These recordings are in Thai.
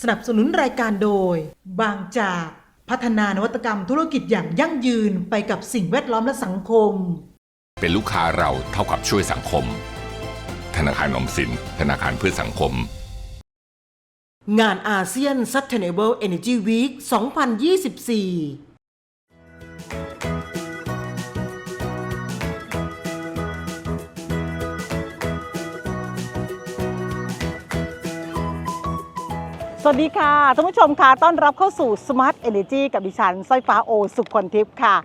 สนับสนุนรายการโดย บางจากพัฒนานวัตกรรมธุรกิจอย่างยั่งยืนไปกับสิ่งแวดล้อมและสังคม เป็นลูกค้าเราเท่ากับช่วยสังคม ธนาคารออมสิน ธนาคารเพื่อสังคม งานอาเซียน Sustainable Energy Week 2024 วัสดีค่ะท่านผู้ชมค่ะต้อนรับเข้าสู่ Smart Energy กับดิฉันสร้อยฟ้าโอ สุขคนทิพย์ค่ะ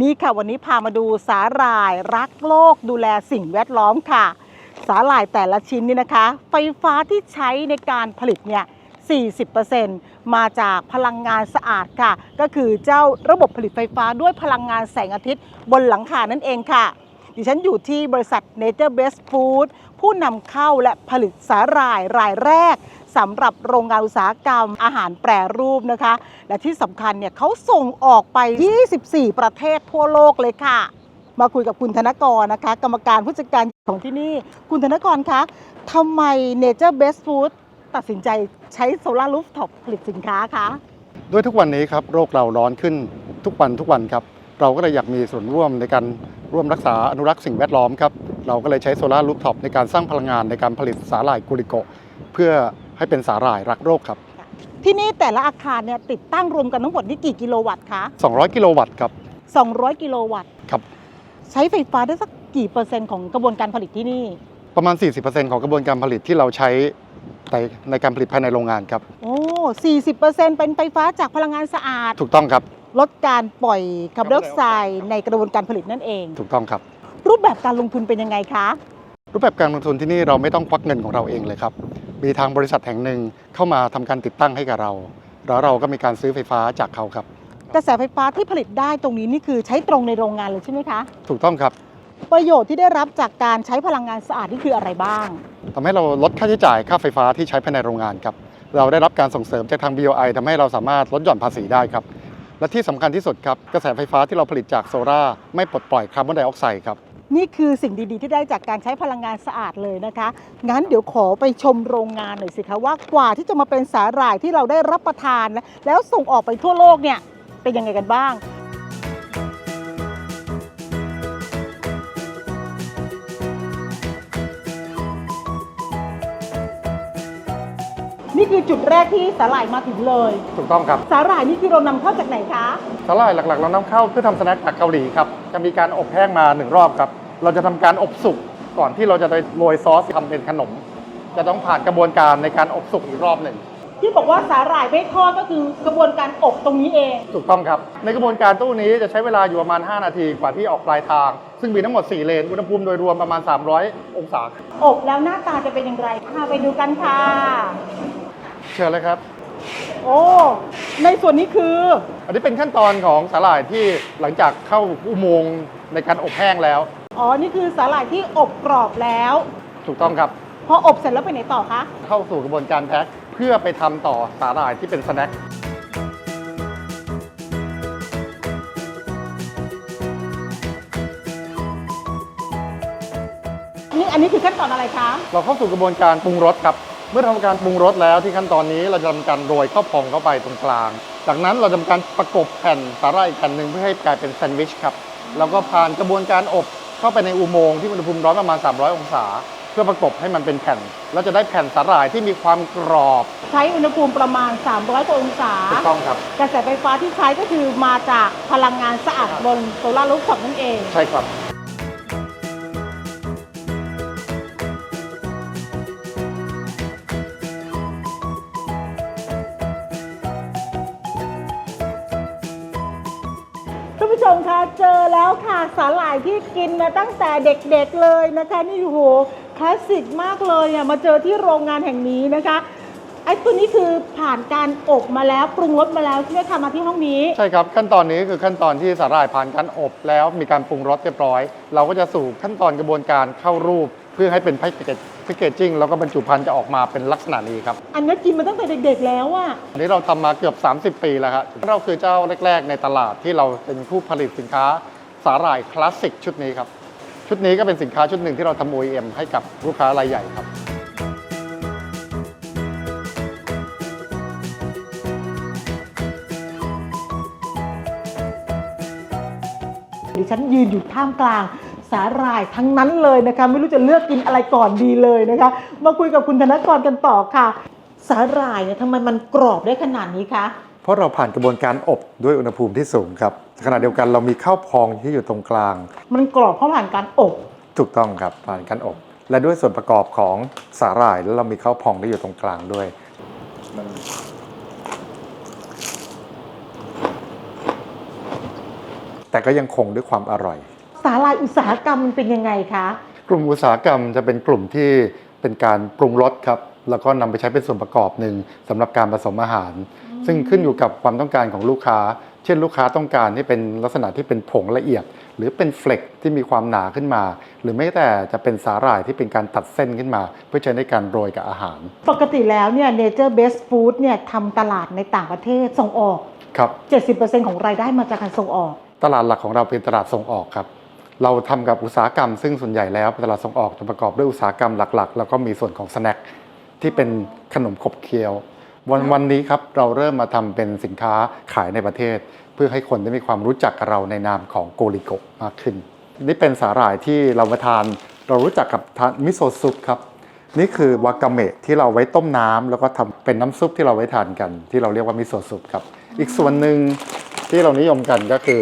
นี่ค่ะวันนี้พามาดูสาหร่ายรักโลกดูแลสิ่งแวดล้อมค่ะ สาหร่ายแต่ละชิ้นนี่นะคะ ไฟฟ้าที่ใช้ในการผลิตเนี่ย 40%มาจากพลังงานสะอาดค่ะ ก็คือเจ้าระบบผลิตไฟฟ้าด้วยพลังงานแสงอาทิตย์บนหลังคานั่นเองค่ะ ดิฉันอยู่ที่บริษัท Nature Best Food ผู้นำเข้าและผลิตสาหร่ายรายแรกสำหรับโรงงานอุตสาหกรรมอาหารแปรรูปนะคะ และที่สำคัญเนี่ยเขาส่งออกไป 24 ประเทศทั่วโลกเลยค่ะ มาคุยกับคุณธนกรนะคะ กรรมการผู้จัดการของที่นี่ คุณธนกรคะทำไม Nature Best Food ตัดสินใจใช้โซลารูฟท็อปผลิตสินค้าคะด้วยทุกวันนี้ครับโรคเราร้อนขึ้นทุกวันทุกวันครับ เราก็เลยอยากมีส่วนร่วมในการร่วมรักษาอนุรักษ์สิ่งแวดล้อมครับเราก็เลยใช้โซลารูฟท็อปในการสร้างพลังงานในการผลิตสาหร่ายกุลิโกะเพื่อให้เป็นสาหร่ายรักโรคครับ ที่นี่แต่ละอาคารเนี่ยติดตั้งรวมกันทั้งหมดนี่กี่กิโลวัตต์คะ200 กิโลวัตต์ครับ 200 กิโลวัตต์ครับ ใช้ไฟฟ้าได้สักกี่เปอร์เซ็นต์ของกระบวนการผลิตที่นี่ ประมาณ 40%ของกระบวนการผลิตที่เราใช้ในในการผลิตภายในโรงงานครับ โอ้ 40%เป็นไฟฟ้าจากพลังงานสะอาด ถูกต้องครับ ลดการปล่อยคาร์บอนไดออกไซด์ในกระบวนการผลิตนั่นเอง ถูกต้องครับ รูปแบบการลงทุนเป็นยังไงคะ รูปแบบการลงทุนที่นี่เราไม่ต้องควักเงินของเราเองเลยครับ มีทางบริษัทแห่งหนึ่งเข้ามาทำการติดตั้งให้กับเรา แล้วเราก็มีการซื้อไฟฟ้าจากเขาครับ กระแสไฟฟ้าที่ผลิตได้ตรงนี้นี่คือใช้ตรงในโรงงานเลยใช่ไหมคะ ถูกต้องครับ ประโยชน์ที่ได้รับจากการใช้พลังงานสะอาดนี่คืออะไรบ้างทำให้เราลดค่าใช้จ่ายค่าไฟฟ้าที่ใช้ภายในโรงงานครับ เราได้รับการส่งเสริมจากทาง BOI ทำให้เราสามารถลดหย่อนภาษีได้ครับ และที่สำคัญที่สุดครับกระแสไฟฟ้าที่เราผลิตจากโซลาไม่ปลดปล่อยคาร์บอนไดออกไซด์ครับนี่คือสิ่งดีๆ ที่ได้จากการใช้พลังงานสะอาดเลยนะคะ งั้นเดี๋ยวขอไปชมโรงงานหน่อยสิคะว่ากว่าที่จะมาเป็นสาหร่ายที่เราได้รับประทานนะแล้วส่งออกไปทั่วโลกเนี่ยเป็นยังไงกันบ้าง นี่คือจุดแรกที่สาหร่ายมาถึงเลย ถูกต้องครับ สาหร่ายนี่คือเรานำเข้าจากไหนคะ สาหร่ายหลักๆ เรานำเข้าเพื่อทำสแน็คจากเกาหลีครับ จะมีการอบแห้งมาหนึ่งรอบครับ เราจะทำการอบสุกก่อนที่เราจะไปโรยซอสทำเป็นขนม จะต้องผ่านกระบวนการในการอบสุกอีกรอบหนึ่ง ที่บอกว่าสาหร่ายไม่ทอดก็คือกระบวนการอบตรงนี้เอง ถูกต้องครับ ในกระบวนการตู้นี้จะใช้เวลาอยู่ประมาณ 5 นาทีกว่าที่ออกปลายทาง ซึ่งมีทั้งหมด 4 เลน อุณหภูมิโดยรวมประมาณ 300 องศา อบแล้วหน้าตาจะเป็นอย่างไรพาไปดูกันค่ะเชิญเลยครับ โอ้ ในส่วนนี้คือ อันนี้เป็นขั้นตอนของสาหร่ายที่หลังจากเข้าอุโมงค์ในการอบแห้งแล้ว อ๋อ นี่คือสาหร่ายที่อบกรอบแล้ว ถูกต้องครับ พออบเสร็จแล้วไปไหนต่อคะ เข้าสู่กระบวนการแพ็คเพื่อไปทำต่อสาหร่ายที่เป็นสแน็คนี่อันนี้คือขั้นตอนอะไรคะ เราเข้าสู่กระบวนการปรุงรสครับ เมื่อทำการปรุงรสแล้วที่ขั้นตอนนี้เราจะทำการโรยข้าวพองเข้าไปตรงกลาง จากนั้นเราจะทำการประกบแผ่นสาหร่ายอีกแผ่นหนึ่งเพื่อให้กลายเป็นแซนด์วิชครับแล้วก็ผ่านกระบวนการอบเข้าไปในอุโมงค์ที่อุณหภูมิร้อนประมาณ 300 องศา เพื่อประกบให้มันเป็นแผ่น แล้วจะได้แผ่นสาหร่ายที่มีความกรอบ ใช้อุณหภูมิประมาณ 300กว่าองศาถูกต้องครับกระแสไฟฟ้าที่ใช้ก็คือมาจากพลังงานสะอาดบนโซลาร์รูฟท็อปนั่นเอง ใช่ครับ ผู้ชมคะเจอแล้วค่ะสาหร่ายที่กินมาตั้งแต่เด็กๆเลยนะคะ นี่โอ้โหคลาสสิกมากเลยอะมาเจอที่โรงงานแห่งนี้นะคะไอ้ตัวนี้คือผ่านการอบมาแล้วปรุงรสมาแล้วใช่ไหมคะมาที่ห้องนี้ ใช่ครับขั้นตอนนี้คือขั้นตอนที่สาหร่ายผ่านการอบแล้วมีการปรุงรสเรียบร้อย เราก็จะสู่ขั้นตอนกระบวนการเข้ารูปเพื่อให้เป็นแพ็กเกจ พคเกจจิ้งแล้วก็บรรจุภัณฑ์จะออกมาเป็นลักษณะนี้ครับ อันนี้กินมาตั้งแต่เด็กๆแล้วอะอันนี้เราทำมาเกือบ 30 ปีแล้วครับเราคือเจ้าแรก ๆ ในตลาดที่เราเป็นผู้ผลิตสินค้าสาหร่ายคลาสสิกชุดนี้ครับ ชุดนี้ก็เป็นสินค้าชุดหนึ่งที่เราทำ OEM ให้กับลูกค้ารายใหญ่ครับ ดิฉันยืนอยู่ท่ามกลาง สาหร่ายทั้งนั้นเลยนะคะ ไม่รู้จะเลือกกินอะไรก่อนดีเลยนะคะ มาคุยกับคุณธนกรกันต่อค่ะ สาหร่ายเนี่ยทำไมมันกรอบได้ขนาดนี้คะเพราะเราผ่านกระบวนการอบด้วยอุณหภูมิที่สูงครับขณะเดียวกันเรามีข้าวพองที่อยู่ตรงกลาง มันกรอบเพราะผ่านการอบถูกต้องครับผ่านการอบ และด้วยส่วนประกอบของสาหร่ายแล้วเรามีข้าวพองที่อยู่ตรงกลางด้วย แต่ก็ยังคงด้วยความอร่อยสาหร่ายอุตสาหกรรมมันเป็นยังไงคะกลุ่มอุตสาหกรรมจะเป็นกลุ่มที่เป็นการปรุงรสครับ แล้วก็นำไปใช้เป็นส่วนประกอบหนึ่งสำหรับการผสมอาหาร ซึ่งขึ้นอยู่กับความต้องการของลูกค้า เช่นลูกค้าต้องการให้เป็นลักษณะที่เป็นผงละเอียด หรือเป็นเฟลกที่มีความหนาขึ้นมา หรือไม่แต่จะเป็นสาหร่ายที่เป็นการตัดเส้นขึ้นมา เพื่อใช้ในการโรยกับอาหาร ปกติแล้วเนี่ย Nature Best Food เนี่ยทำตลาดในต่างประเทศส่งออกครับ70%ของรายได้มาจากการส่งออก ตลาดหลักของเราเป็นตลาดส่งออกครับ เราทำกับอุตสาหกรรม ซึ่งส่วนใหญ่แล้วเป็นตลาดส่งออกจะประกอบด้วยอุตสาหกรรมหลัก ๆ แล้วก็มีส่วนของสแน็คที่เป็นขนมขบเคี้ยว วันวันนี้ครับเราเริ่มมาทำเป็นสินค้าขายในประเทศ เพื่อให้คนได้มีความรู้จักกับเราในนามของโกริโกะมากขึ้น นี่เป็นสาหร่ายที่เรามาทาน เรารู้จักกับทานมิโซะซุปครับนี่คือวากาเมะที่เราไว้ต้มน้ำแล้วก็ทำเป็นน้ำซุปที่เราไว้ทานกัน ที่เราเรียกว่ามิโซะซุปครับอีกส่วนหนึ่งที่เรานิยมกันก็คือ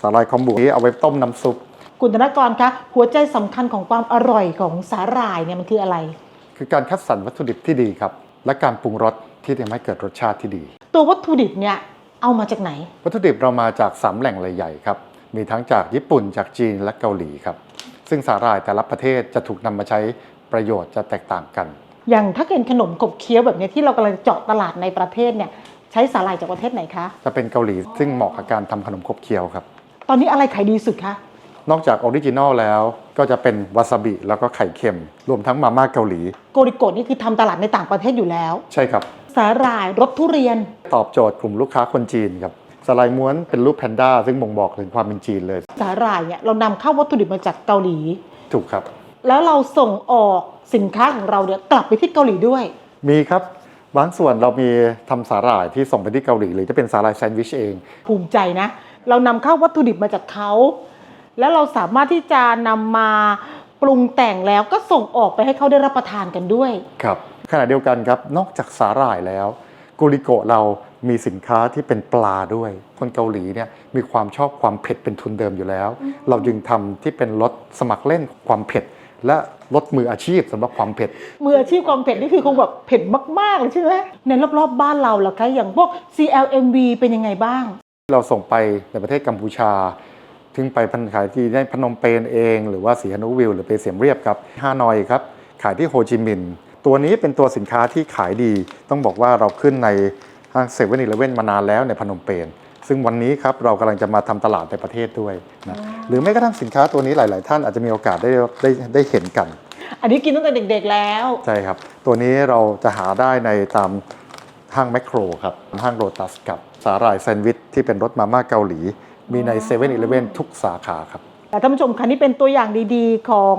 สาหร่ายคอมบุที่เอาไว้ต้มน้ำซุป คุณธนกรคะหัวใจสำคัญของความอร่อยของสาหร่ายเนี่ยมันคืออะไร คือการคัดสรรวัตถุดิบที่ดีครับ และการปรุงรสที่ทำให้เกิดรสชาติที่ดี ตัววัตถุดิบเนี่ยเอามาจากไหน วัตถุดิบเรามาจากสามแหล่งใหญ่ๆครับมีทั้งจากญี่ปุ่นจากจีนและเกาหลีครับ ซึ่งสาหร่ายแต่ละประเทศจะถูกนำมาใช้ประโยชน์จะแตกต่างกัน อย่างถ้าเกิดขนมขบเคี้ยวแบบเนี้ยที่เรากำลังเจาะตลาดในประเทศเนี่ยใช้สาหร่ายจากประเทศไหนคะ จะเป็นเกาหลีซึ่งเหมาะกับการทำขนมครบเคี้ยวครับ ตอนนี้อะไรขายดีสุดคะ นอกจากออริจินอลแล้วก็จะเป็นวาซาบิแล้วก็ไข่เค็ม รวมทั้งมาม่าเกาหลี โกริโกะนี่คือทำตลาดในต่างประเทศอยู่แล้ว ใช่ครับ สาหร่ายรสทุเรียน ตอบโจทย์กลุ่มลูกค้าคนจีนครับสไลด์ม้วนเป็นรูปแพนด้าซึ่งบ่งบอกถึงความเป็นจีนเลย สาหร่ายเนี่ยเรานำเข้าวัตถุดิบมาจากเกาหลี ถูกครับ แล้วเราส่งออกสินค้าของเราเนี่ยกลับไปที่เกาหลีด้วย มีครับบางส่วนเรามีทำสาหร่ายที่ส่งไปที่เกาหลีหรือจะเป็นสาหร่ายแซนด์วิชเอง ภูมิใจนะ เรานำเข้าวัตถุดิบมาจากเขา แล้วเราสามารถที่จะนำมาปรุงแต่งแล้วก็ส่งออกไปให้เขาได้รับประทานกันด้วย ครับขณะเดียวกันครับนอกจากสาหร่ายแล้วกุริโกะเรามีสินค้าที่เป็นปลาด้วย คนเกาหลีเนี่ยมีความชอบความเผ็ดเป็นทุนเดิมอยู่แล้ว เราจึงทำที่เป็นรสสมัครเล่นความเผ็ด และรสมืออาชีพสำหรับความเผ็ด มืออาชีพความเผ็ดนี่คือคงแบบเผ็ดมากๆเลยใช่ไหมในรอบๆบ้านเราล่ะคะอย่างพวก CLMV เป็นยังไงบ้าง เราส่งไปในประเทศกัมพูชา ถึงไปพันขายที่ได้พนมเปญเอง หรือว่าสีฮานุวิลหรือไปเสียมเรียบครับฮานอยครับขายที่โฮจิมินห์ตัวนี้เป็นตัวสินค้าที่ขายดี ต้องบอกว่าเราขึ้นในห้างเซเว่นอีเลเว่นมานานแล้วในพนมเปญซึ่งวันนี้ครับเรากำลังจะมาทำตลาดในประเทศด้วยนะหรือแม้กระทั่งสินค้าตัวนี้หลาย ๆ ท่านอาจจะมีโอกาสได้ได้ได้เห็นกัน อันนี้กินตั้งแต่เด็ก ๆ แล้ว ใช่ครับ ตัวนี้เราจะหาได้ในตามห้างแมคโครครับห้างโรตัสกับสาหร่ายแซนด์วิชที่เป็นรสมาม่าเกาหลี มีใน7 e เ e ่ e อทุกสาขาครับ แต่ท่านผู้ชมคะนี่เป็นตัวอย่างดีๆ ของ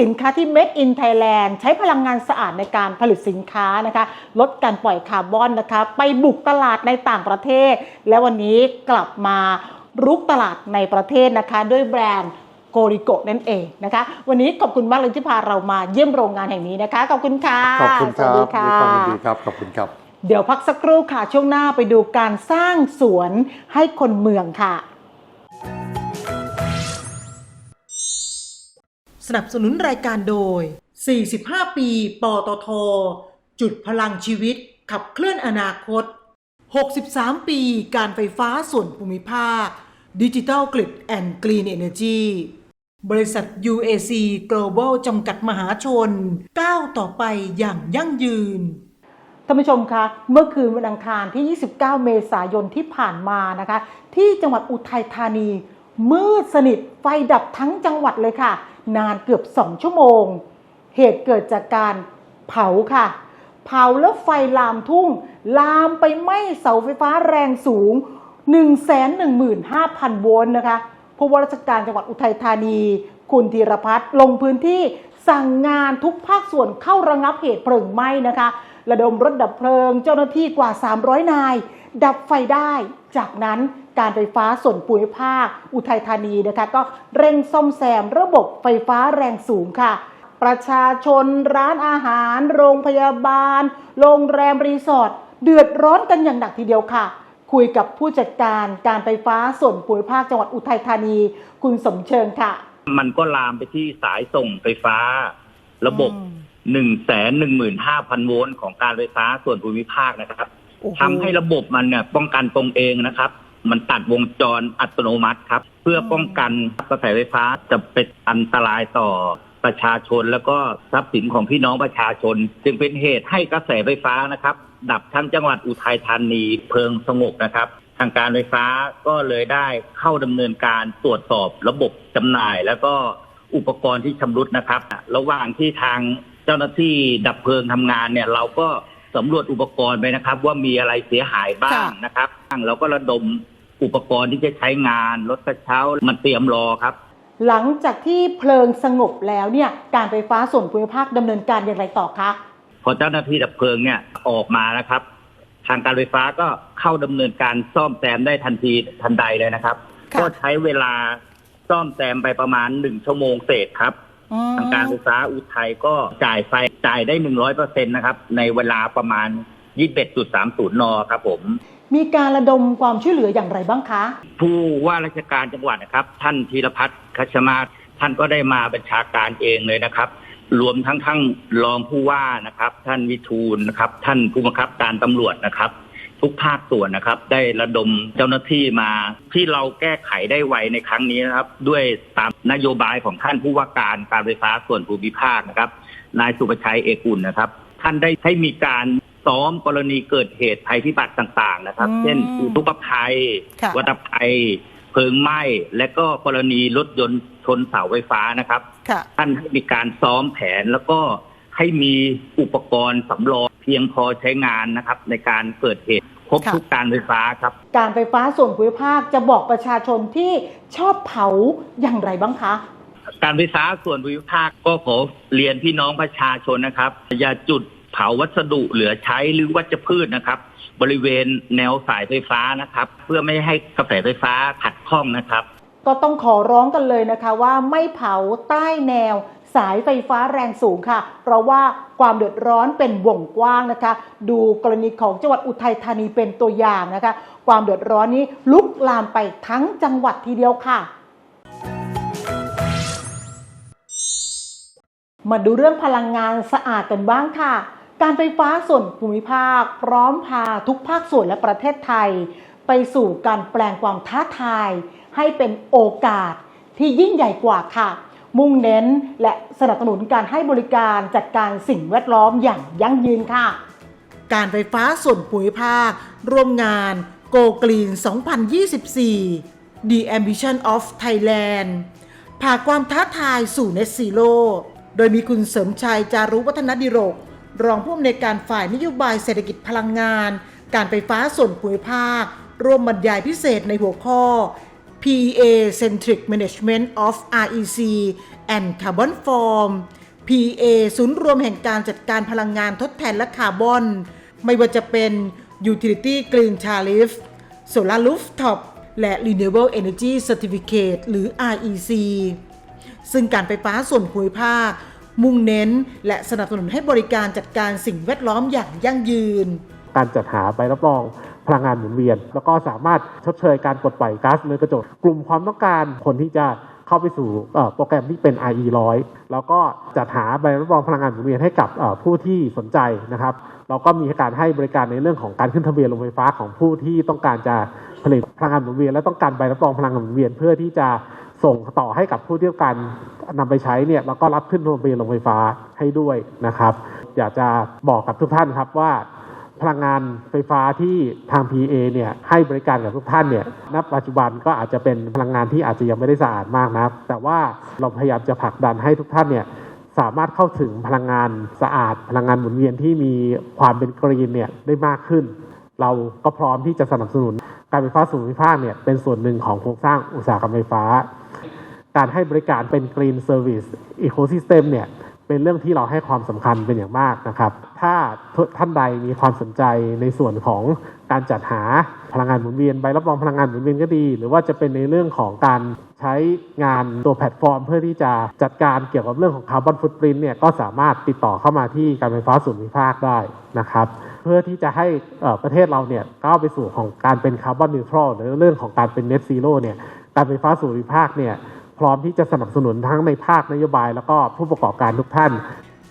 สินค้าที่ Made in Thailand ใช้พลังงานสะอาดในการผลิตสินค้านะคะ ลดการปล่อยคาร์บอนนะคะ ไปบุกตลาดในต่างประเทศ และวันนี้กลับมารุกตลาดในประเทศนะคะ ด้วยแบรนด์โกริโกนั่นเองนะคะ วันนี้ขอบคุณมากเลยที่พาเรามาเยี่ยมโรงงานแห่งนี้นะคะ ขอบคุณค่ะขอบคุณคสรัวัสดีบค่ะด้วยความยินดีครับ ขอบคุณครับ เดี๋ยวพักสักครู่ค่ะ ช่วงหน้าไปดูการสร้างสวนให้คนเมืองค่ะ สนับสนุนรายการโดย 45 ปี ปตท จุดพลังชีวิต ขับเคลื่อนอนาคต 63 ปี การไฟฟ้าส่วนภูมิภาค ดิจิทัลกริดแอนด์กรีนเอเนจีบริษัท UAC Global จำกัดมหาชน ก้าวต่อไปอย่างยั่งยืนท่านผู้ชมคะเมื่อคืนวันอังคารที่ 29 เมษายนที่ผ่านมานะคะ ที่จังหวัดอุทัยธานี มืดสนิทไฟดับทั้งจังหวัดเลยค่ะ นานเกือบ2ชั่วโมง เหตุเกิดจากการเผาค่ะ เผาแล้วไฟลามทุ่ง ลามไปไหม้เสาไฟฟ้าแรงสูง 115,000 โวลต์นะคะผู้ว่าราชการจังหวัดอุทัยธานี คุณธีรพัฒน์ลงพื้นที่สั่งงานทุกภาคส่วนเข้าระงับเหตุเพลิงไหม้นะคะ ระดมรถดับเพลิงเจ้าหน้าที่กว่า 300 นาย ดับไฟได้ จากนั้น การไฟฟ้าส่วนภูมิภาค อุทัยธานีนะคะ ก็เร่งซ่อมแซมระบบไฟฟ้าแรงสูงค่ะ ประชาชนร้านอาหาร โรงพยาบาล โรงแรมรีสอร์ทเดือดร้อนกันอย่างหนักทีเดียวค่ะ คุยกับผู้จัดการการไฟฟ้าส่วนภูมิภาคจังหวัดอุทัยธานี คุณสมเชิงค่ะ มันก็ลามไปที่สายส่งไฟฟ้า ระบบอืมหนึ่งแสนหนึ่งหมื่นห้าพันโวลต์ของการไฟฟ้าส่วนภูมิภาคนะครับโอ้โทำให้ระบบมันเนี่ยป้องกันตรงเองนะครับ มันตัดวงจรอัตโนมัติครับ เพื่อป้องกันกระแสไฟฟ้าจะเป็นอันตรายต่อประชาชนแล้วก็ทรัพย์สินของพี่น้องประชาชน จึงเป็นเหตุให้กระแสไฟฟ้านะครับ ดับทั้งจังหวัดอุทัยธานีเพลิงสงบนะครับ ทางการไฟฟ้าก็เลยได้เข้าดำเนินการตรวจสอบระบบจำหน่าย แล้วก็อุปกรณ์ที่ชำรุดนะครับ ระหว่างที่ทางเจ้าหน้าที่ดับเพลิงทำงานเนี่ยเราก็ สำรวจอุปกรณ์ไปนะครับ ว่ามีอะไรเสียหายบ้างค่ะนะครับเราก็ระดมอุปกรณ์ที่จะใช้งานรถกระเช้ามันเตรียมรอครับ หลังจากที่เพลิงสงบแล้วเนี่ยการไฟฟ้าส่วนภูมิภาคดำเนินการอย่างไรต่อคะพอเจ้าหน้าที่ดับเพลิงเนี่ยออกมานะครับ ทางการไฟฟ้าก็เข้าดำเนินการซ่อมแซมได้ทันทีทันใดเลยนะครับค่ะก็ใช้เวลาซ่อมแซมไปประมาณหนึ่งชั่วโมงเศษครับอืม ทางการไฟฟ้าอุทัยก็จ่ายไฟจ่ายได้หนึ่งร้อยเปอร์เซ็นตนะครับ ในเวลาประมาณยี่สิบเอ็ดจุดสามศูนย์นครับผม มีการระดมความช่วยเหลืออย่างไรบ้างคะ ผู้ว่าราชการจังหวัดนะครับ ท่านธีรพัฒน์คัชมาศท่านก็ได้มาบัญชาการเองเลยนะครับ รวมทั้งทั้งรองผู้ว่านะครับ ท่านวิทูลนะครับ ท่านผู้บังคับการตำรวจนะครับ ทุกภาคส่วนนะครับ ได้ระดมเจ้าหน้าที่มาที่เราแก้ไขได้ไวในครั้งนี้นะครับ ด้วยตามนโยบายของท่านผู้ว่าการการไฟฟ้าส่วนภูมิภาคนะครับนายสุประชัยเอกอุ่นนะครับ ท่านได้ให้มีการซ้อมกรณีเกิดเหตุภัยพิบัติต่างๆ นะครับอืมเช่นอุทกภัยค่ะวัตภัย เพลิงไหม้ และก็กรณีรถยนต์ชนเสาไฟฟ้านะครับค่ะท่านให้มีการซ้อมแผนแล้วก็ให้มีอุปกรณ์สำรองเพียงพอใช้งานนะครับ ในการเกิดเหตุครบค่ะทุกการไฟฟ้าครับ การไฟฟ้าส่วนภูมิภาคจะบอกประชาชนที่ชอบเผาอย่างไรบ้างคะ การไฟฟ้าส่วนภูมิภาคก็ขอเรียนพี่น้องประชาชนนะครับ อย่าจุดเผาวัสดุเหลือใช้หรือวัชพืชนะครับ บริเวณแนวสายไฟฟ้านะครับ เพื่อไม่ให้กระแสไฟฟ้าขัดข้องนะครับ ก็ต้องขอร้องกันเลยนะคะว่าไม่เผาใต้แนว สายไฟฟ้าแรงสูงค่ะ เพราะว่าความเดือดร้อนเป็นวงกว้างนะคะ ดูกรณีของจังหวัดอุทัยธานีเป็นตัวอย่างนะคะ ความเดือดร้อนนี้ลุกลามไปทั้งจังหวัดทีเดียวค่ะมาดูเรื่องพลังงานสะอาดกันบ้างค่ะ การไฟฟ้าส่วนภูมิภาค พร้อมพาทุกภาคส่วนและประเทศไทย ไปสู่การแปลงความท้าทาย ให้เป็นโอกาสที่ยิ่งใหญ่กว่าค่ะ มุ่งเน้น และสนับสนุนการให้บริการจัดการสิ่งแวดล้อมอย่างยั่งยืนค่ะ การไฟฟ้าส่วนภูมิภาค ร่วมงาน Go Green 2024 The Ambition of Thailand พาความท้าทายสู่ Net Zero โดยมีคุณเสริมชัยจารุวัฒนดิรก รองผู้อำนวยการฝ่ายนโยบายเศรษฐกิจพลังงาน การไฟฟ้าส่วนภูมิภาค ร่วมบรรยายพิเศษในหัวข้อ PEA Centric Management of REC and Carbon Form PEA ศูนย์รวมแห่งการจัดการพลังงานทดแทนและคาร์บอน ไม่ว่าจะเป็น Utility Green Tariff Solar Rooftop และ Renewable Energy Certificate หรือ REC ซึ่งการไฟฟ้าส่วนภูมิภาค มุ่งเน้นและสนับสนุนให้บริการจัดการสิ่งแวดล้อมอย่างยั่งยืน การจัดหาใบรับรอง พลังงานหมุนเวียน แล้วก็สามารถชดเชยการปลดปล่อยก๊าซเรือนกระจก กลุ่มความต้องการคนที่จะเข้าไปสู่โปรแกรมที่เป็น IE 100 แล้วก็จัดหาใบรับรองพลังงานหมุนเวียนให้กับผู้ที่สนใจนะครับเราก็มีการให้บริการในเรื่องของการขึ้นทะเบียนโรงไฟฟ้าของผู้ที่ต้องการจะผลิตพลังงานหมุนเวียนและต้องการใบรับรองพลังงานหมุนเวียนเพื่อที่จะส่งต่อให้กับผู้ที่ต้องการนำไปใช้เนี่ยแล้วก็รับขึ้นทะเบียนโรงไฟฟ้าให้ด้วยนะครับ อยากจะบอกกับทุกท่านครับว่า พลังงานไฟฟ้าที่ทาง PA เนี่ยให้บริการกับทุกท่านเนี่ยณปัจจุบันก็อาจจะเป็นพลังงานที่อาจจะยังไม่ได้สะอาดมากนะแต่ว่าเราพยายามจะผลักดันให้ทุกท่านเนี่ยสามารถเข้าถึงพลังงานสะอาด พลังงานหมุนเวียนที่มีความเป็นกรีนเนี่ยได้มากขึ้น เราก็พร้อมที่จะสนับสนุนการไฟฟ้าส่วนภูมิภาคเนี่ยเป็นส่วนหนึ่งของโครงสร้างอุตสาหกรรมไฟฟ้า การให้บริการเป็น Green Service Ecosystem เนี่ย เป็นเรื่องที่เราให้ความสำคัญเป็นอย่างมากนะครับ ถ้าท่านใดมีความสนใจในส่วนของการจัดหาพลังงานหมุนเวียนใบรับรองพลังงานหมุนเวียนก็ดี หรือว่าจะเป็นในเรื่องของการใช้งานตัวแพลตฟอร์ม เพื่อที่จะจัดการเกี่ยวกับเรื่องของคาร์บอนฟุตปรินเนี่ยก็สามารถติดต่อเข้ามาที่การไฟฟ้าส่วนภูมิภาคได้นะครับ เพื่อที่จะให้ประเทศเราเนี่ยก้าวไปสู่ของการเป็นคาร์บอนนิวทรัลหรือเรื่องของการเป็นเน็ตซีโร่เนี่ยการไฟฟ้าส่วนภูมิภาคเนี่ย พร้อมที่จะสนับสนุนทั้งในภาคนโยบาย แล้วก็ผู้ประกอบการทุกท่าน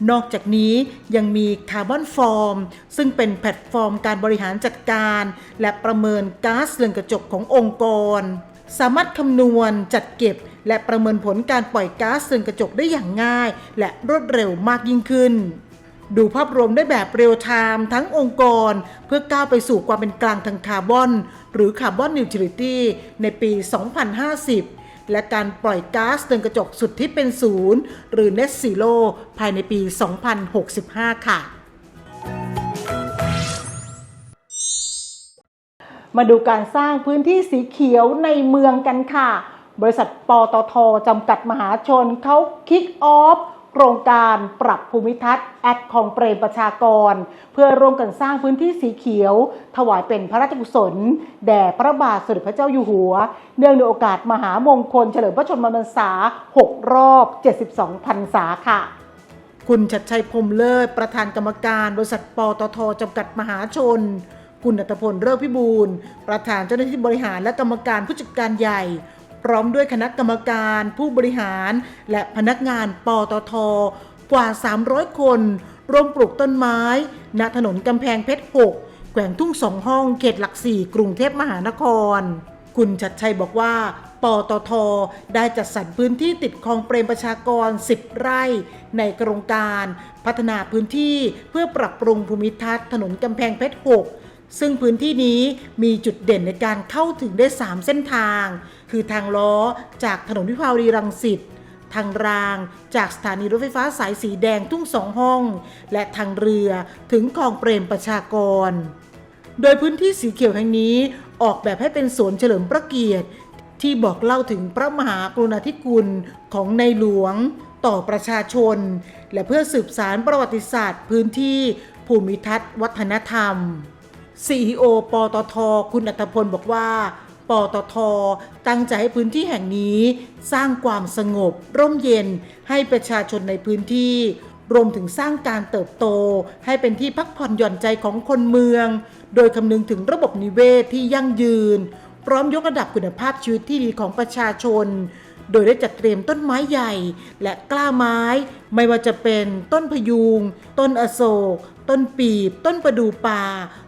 นอกจากนี้ยังมีคาร์บอนฟอร์ม ซึ่งเป็นแพลตฟอร์มการบริหารจัดการ และประเมินก๊าซเรือนกระจกขององค์กร สามารถคำนวณจัดเก็บ และประเมินผลการปล่อยก๊าซเรือนกระจกได้อย่างง่าย และรวดเร็วมากยิ่งขึ้นดูภาพรวมได้แบบเรียลไทม์ทั้งองค์กร เพื่อก้าวไปสู่ความเป็นกลางทางคาร์บอน หรือคาร์บอนนิวทริตี้ในปี 2050 และการปล่อยก๊าซเรือนกระจกสุดที่เป็นศูนย์หรือ Net Zero ภายในปี 2065 ค่ะมาดูการสร้างพื้นที่สีเขียวในเมืองกันค่ะ บริษัทปตทจำกัดมหาชนเขาคิกออฟ ครงการปรับภูมิทัศน์แอดของเปรมประชากร เพื่อร่วมกันสร้างพื้นที่สีเขียว ถวายเป็นพระราชกุศล แด่พระบาทสมเด็จพระเจ้าอยู่หัว เนื่องในโอกาสมหามงคลเฉลิมพระชนมพรรษา 6 รอบ 72พรรษาค่ะ คุณชัดชัยพรมเลิศประธานกรรมการบริษัทปตทจำกัดมหาชน คุณอัตพลเลิศพิบูลประธานเจ้าหน้าที่บริหารและกรรมการผู้จัดการใหญ่ พร้อมด้วยคณะกรรมการ ผู้บริหาร และพนักงานปตท กว่า 300 คน ร่วมปลูกต้นไม้ ณถนนกำแพงเพชร 6 แขวงทุ่งสองห้องเขตหลักสี่กรุงเทพมหานคร คุณชัดชัยบอกว่าปตท ได้จัดสรรพื้นที่ติดคลองเปรมประชากร 10 ไร่ ในโครงการพัฒนาพื้นที่เพื่อปรับปรุงภูมิทัศน์ถนนกำแพงเพชร 6 ซึ่งพื้นที่นี้มีจุดเด่นในการเข้าถึงได้ 3 เส้นทาง คือทางล้อจากถนนวิภาวดีรังสิตทางรางจากสถานีรถไฟฟ้าสายสีแดงทุ่งสองห้อง และทางเรือถึงคลองเปรมประชากร โดยพื้นที่สีเขียวแห่งนี้ออกแบบให้เป็นสวนเฉลิมพระเกียรติ ที่บอกเล่าถึงพระมหากรุณาธิคุณของในหลวง ต่อประชาชน และเพื่อสืบสารประวัติศาสตร์ พื้นที่ภูมิทัศน์ วัฒนธรรม CEO ปตท คุณอัตพลบอกว่า ปตท ตั้งใจให้พื้นที่แห่งนี้ สร้างความสงบ ร่มเย็นให้ประชาชนในพื้นที่ รวมถึงสร้างการเติบโต ให้เป็นที่พักผ่อนหย่อนใจของคนเมือง โดยคำนึงถึงระบบนิเวศที่ยั่งยืน พร้อมยกระดับคุณภาพชีวิตที่ดีของประชาชนโดยได้จัดเตรียมต้นไม้ใหญ่และกล้าไม้ ไม่ว่าจะเป็นต้นพยุงต้นอโศก ต้นปีบ ต้นประดูป่า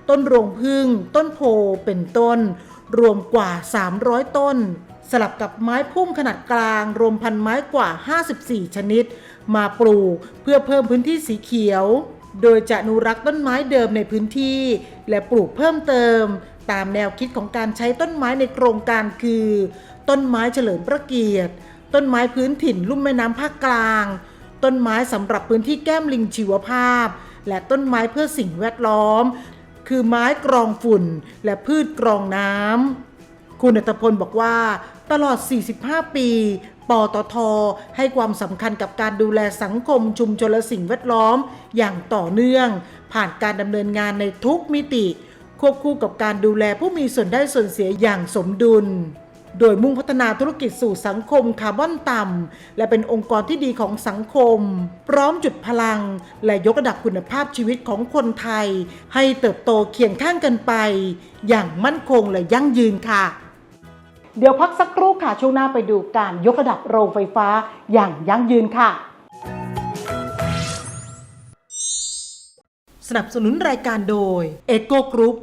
ต้นโรงพึ่ง ต้นโพเป็นต้น รวมกว่า 300 ต้น สลับกับไม้พุ่มขนาดกลาง รวมพันไม้กว่า 54 ชนิด มาปลูกเพื่อเพิ่มพื้นที่สีเขียว โดยจะอนุรักษ์ต้นไม้เดิมในพื้นที่ และปลูกเพิ่มเติม ตามแนวคิดของการใช้ต้นไม้ในโครงการคือ ต้นไม้เฉลิมพระเกียรติ ต้นไม้พื้นถิ่นลุ่มแม่น้ำภาคกลาง ต้นไม้สำหรับพื้นที่แก้มลิงชีวภาพและต้นไม้เพื่อสิ่งแวดล้อม คือไม้กรองฝุ่น และพืชกรองน้ำคุณอัตพลบอกว่า ตลอด 45 ปีปตทให้ความสำคัญกับการดูแลสังคมชุมชนและสิ่งแวดล้อม อย่างต่อเนื่อง ผ่านการดำเนินงานในทุกมิติ ควบคู่กับการดูแลผู้มีส่วนได้ส่วนเสียอย่างสมดุล โดยมุ่งพัฒนาธุรกิจสู่สังคมคาร์บอนต่ำ และเป็นองค์กรที่ดีของสังคม พร้อมจุดพลัง และยกระดับคุณภาพชีวิตของคนไทย ให้เติบโตเคียงข้างกันไป อย่างมั่นคงและยั่งยืนค่ะ เดี๋ยวพักสักครู่ค่ะช่วงหน้าไปดูการยกระดับโรงไฟฟ้าอย่างยั่งยืนค่ะสนับสนุนรายการโดย e c o Group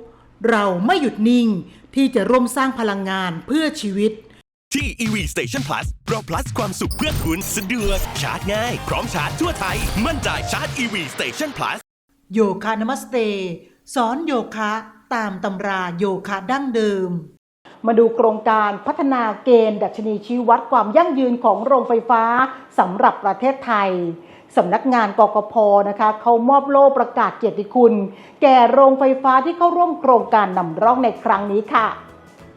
เราไม่หยุดนิ่ง ที่จะร่วมสร้างพลังงานเพื่อชีวิต ที่ EV Station Plus เรา plus ความสุขเพื่อคุณสะดวกชาร์จง่าย พร้อมชาร์จทั่วไทย มั่นใจชาร์จ EV Station Plus โยคะนมัสเตสอนโยคะตามตำราโยคะดั้งเดิม มาดูโครงการพัฒนาเกณฑ์ ดัชนีชี้วัดความยั่งยืนของโรงไฟฟ้าสำหรับประเทศไทย สำนักงานกกพนะคะเขามอบโล่ประกาศเกียรติคุณ แก่โรงไฟฟ้าที่เข้าร่วมโครงการนำร่องในครั้งนี้ค่ะ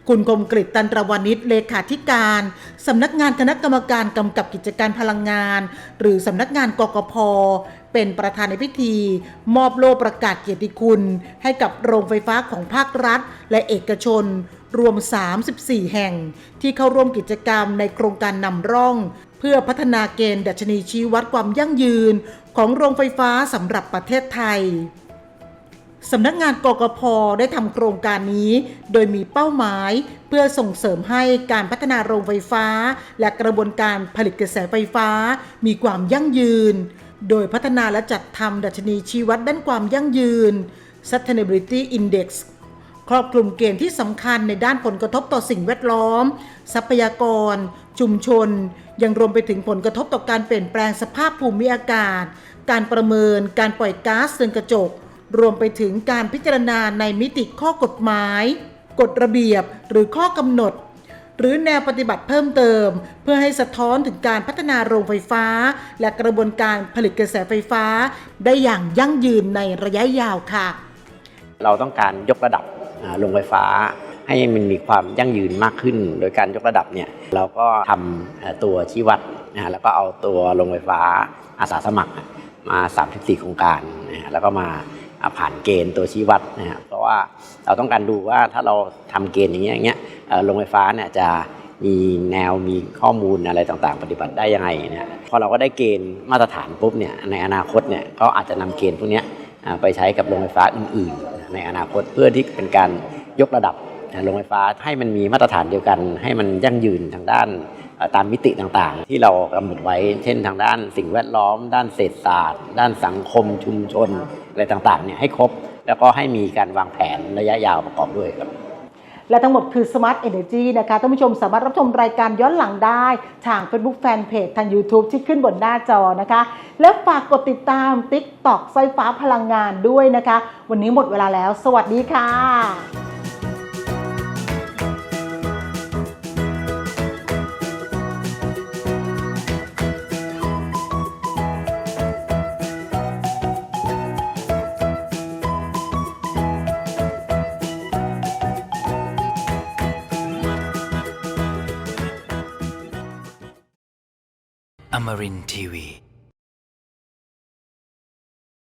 คุณคมกริตตันตรวานิชเลขาธิการสำนักงานคณะกรรมการกำกับกิจการพลังงาน หรือสำนักงานกกพเป็นประธานในพิธี มอบโล่ประกาศเกียรติคุณ ให้กับโรงไฟฟ้าของภาครัฐ และเอกชน รวม 34 แห่ง ที่เข้าร่วมกิจกรรมในโครงการนำร่อง เพื่อพัฒนาเกณฑ์ดัชนีชี้วัดความยั่งยืนของโรงไฟฟ้าสำหรับประเทศไทยสำนักงานกกพได้ทำโครงการนี้ โดยมีเป้าหมายเพื่อส่งเสริมให้การพัฒนาโรงไฟฟ้า และกระบวนการผลิตกระแสไฟฟ้า มีความยั่งยืน โดยพัฒนาและจัดทำดัชนีชี้วัดด้านความยั่งยืน Sustainability Index ครอบคลุมเกณฑ์ที่สำคัญในด้านผลกระทบต่อสิ่งแวดล้อม ทรัพยากร ชุมชน ยังรวมไปถึงผลกระทบต่อการเปลี่ยนแปลงสภาพภูมิอากาศ การประเมิน การปล่อยก๊าซเรือนกระจก รวมไปถึงการพิจารณาในมิติข้อกฎหมาย กฎระเบียบหรือข้อกำหนด หรือแนวปฏิบัติเพิ่มเติม เพื่อให้สะท้อนถึงการพัฒนาโรงไฟฟ้า และกระบวนการผลิตกระแสไฟฟ้า ได้อย่างยั่งยืนในระยะยาวค่ะ เราต้องการยกระดับโรงไฟฟ้าให้มันมีความยั่งยืนมากขึ้น โดยการยกระดับเนี่ย เราก็ทำตัวชี้วัดนะฮะแล้วก็เอาตัวโรงไฟฟ้าอาสาสมัครมา 34 โครงการนะฮะแล้วก็มาอ่าผ่านเกณฑ์ตัวชี้วัดนะฮะเพราะว่าเราต้องการดูว่าถ้าเราทำเกณฑ์อย่างเงี้ยอย่างเงี้ยโรงไฟฟ้าเนี่ยจะมีแนวมีข้อมูลอะไรต่างๆ ปฏิบัติได้ยังไงเนี่ยพอเราก็ได้เกณฑ์มาตรฐานปุ๊บเนี่ยในอนาคตเนี่ยก็อาจจะนำเกณฑ์พวกนี้ไปใช้กับโรงไฟฟ้าอื่นๆ ในอนาคตเพื่อที่เป็นการยกระดับ โรงไฟฟ้าให้มันมีมาตรฐานเดียวกัน ให้มันยั่งยืนทางด้านตามมิติต่างๆ ที่เรากำหนดไว้ เช่นทางด้านสิ่งแวดล้อม ด้านเศรษฐศาสตร์ ด้านสังคมชุมชนอะไรต่างๆเนี่ยให้ครบ แล้วก็ให้มีการวางแผนระยะยาวประกอบด้วยครับและทั้งหมดคือ Smart Energy นะคะท่านผู้ชมสามารถรับชมรายการย้อนหลังได้ทาง Facebook Fanpage ทาง YouTube ที่ขึ้นบนหน้าจอนะคะ และฝากกดติดตาม TikTok ไฟฟ้าพลังงานด้วยนะคะ วันนี้หมดเวลาแล้ว สวัสดีค่ะ Amarin Tiwi.